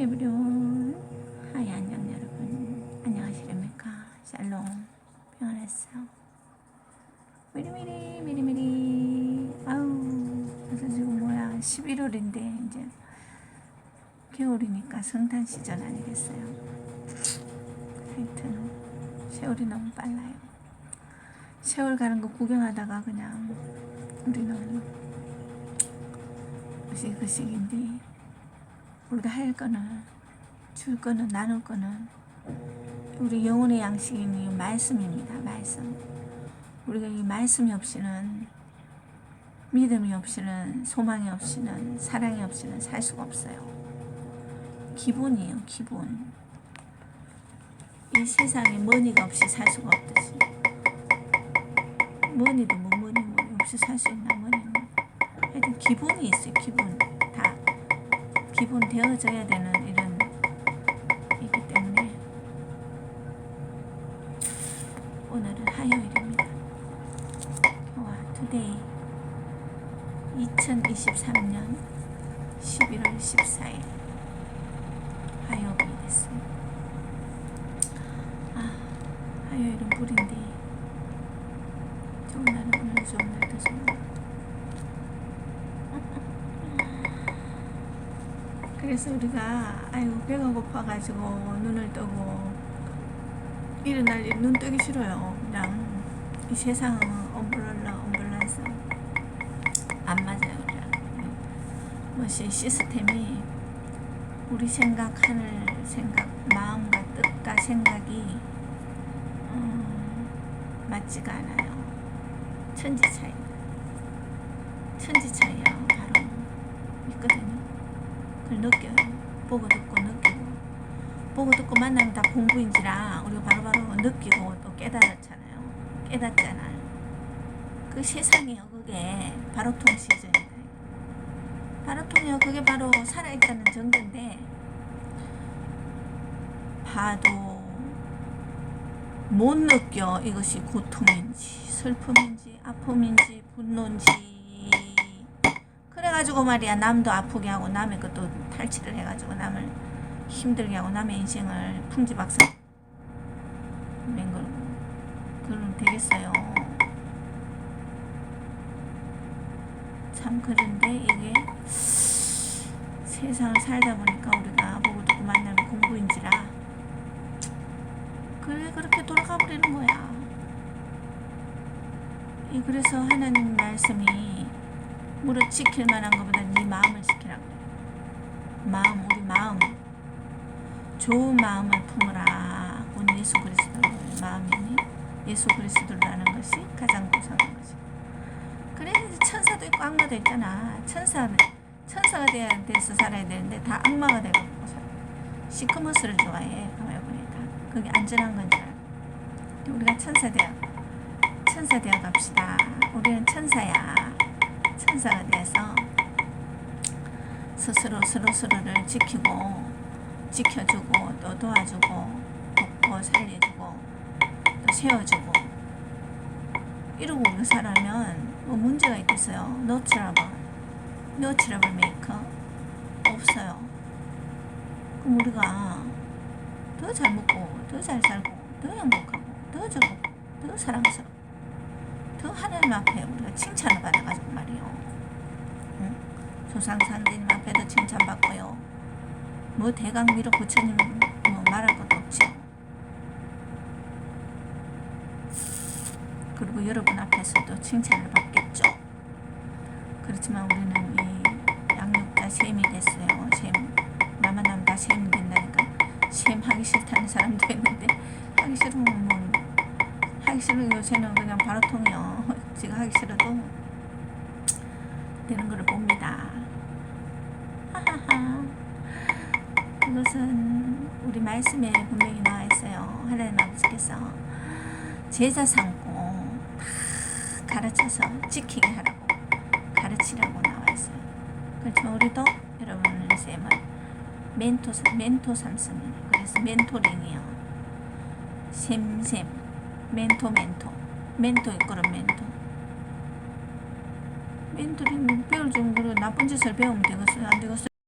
에브리온. 하이 안녕 여러분. 안녕하십니까? 샬롬. 평안했어요 미리미리 미리미리. 아우 그래서 지금 뭐야. 11월인데 이제 겨울이니까 성탄 시즌 아니겠어요? 하여튼 세월이 너무 빨라요. 세월 가는 거 구경하다가 그냥 우리는 으식으식인데 우리가 할 거는 줄 거는 나눌 거는 우리 영혼의 양식인 이 말씀입니다. 말씀. 우리가 이 말씀이 없이는 믿음이 없이는 소망이 없이는 사랑이 없이는 살 수가 없어요. 기본이에요. 기본. 이 세상에 머니가 없이 살 수가 없듯이 머니도 뭐 머니 뭐 없이 살 수 있나 머니는 하여튼 기본이 있어요. 기본 다. 기본 되어져야 되는 이런 이기 때문에 오늘은 화요일입니다. 와, 투데이 2023년 11월 14일 화요일이 됐어요. 아, 화요일은 불인데 좋은 날은 오늘 좋은 날더 좋은 날. 그래서 우리가 아이고 배가 고파가지고 눈을 뜨고 일어날 일 눈 뜨기 싫어요. 그냥 이 세상은 엄블렐라 엄블란스 안 맞아요. 그냥 뭐시 시스템이 우리 생각 하늘 생각 마음과 뜻과 생각이 음, 맞지가 않아요. 천지 차이. 천지 차이야 바로 있거든요. 그걸 느껴요. 보고 듣고 느끼고 보고 듣고 만나면 다 공부인지라 우리가 바로바로 느끼고 또 깨달았잖아요. 깨닫잖아요. 그 세상이요. 그게 바로통 시즌이다. 바로통이요. 그게 바로 살아있다는 정도인데 봐도 못 느껴 이것이 고통인지 슬픔인지 아픔인지 분노인지 그래가지고 말이야 남도 아프게 하고 남의 것도 탈취를 해가지고 남을 힘들게 하고 남의 인생을 풍지박산 맹걸고 그러면 되겠어요. 참 그런데 이게 세상을 살다 보니까 우리가 보고 듣고 만나는 공부인지라 그래 그렇게 돌아가 버리는 거야. 이 그래서 하나님 말씀이 무릇 지킬 만한 것보다 네 마음을 지키라고 그래. 마음 우리 마음. 좋은 마음을 품으라. 곧 예수 그리스도의 마음이니 예수 그리스도라는 것이 가장 고상한 것이 그래 천사도 있고 악마도 있잖아. 천사 천사가 돼야 돼서 살아야 되는데 다 악마가 되고 살아 시커먼스를 좋아해. 가만히 보니까. 그게 안전한 건지 우리가 천사 되어 천사 되어 갑시다. 우리는 천사야 천사가 돼서 스스로 서로를 지키고 지켜주고 또 도와주고 돕고 살려주고 또 세워주고 이러고 살아면 뭐 문제가 있겠어요? No trouble, no trouble maker 없어요. 그럼 우리가 더 잘 먹고 더 잘 살고 더 행복하고 더 즐겁고 더 사랑스럽고 더 하나님 앞에 우리가 칭찬을 받아가지고 말이요. 응? 조상 상제님 앞에도 칭찬받고요. 뭐 대강 미로 부처님 뭐 말할 것도 없죠. 그리고 여러분 앞에서도 칭찬을 받겠죠. 그렇지만 우리는 이 양육자 셈이 됐어요. 셈 나만 하면 다 셈이 된다니까. 셈 하기 싫다는 사람도 있는데 하기 싫으면 싫은 요새는 그냥 바로통이요. 제가 하기 싫어도 되는 걸 봅니다. 하하하. 그것은 우리 말씀에 분명히 나와 있어요. 하나님 아버지께서 제자 삼고 다 가르쳐서 지키게 하라고 가르치라고 나와 있어요. 그렇지만 우리도 여러분의 쌤은 멘토 멘토 삼습니다. 그래서 멘토링이요. 샘샘 멘토 멘토 멘토 이끌은 멘토 멘토링 배울 정도로 나쁜 짓을 배우면 되겠어요? 안 되겠어요?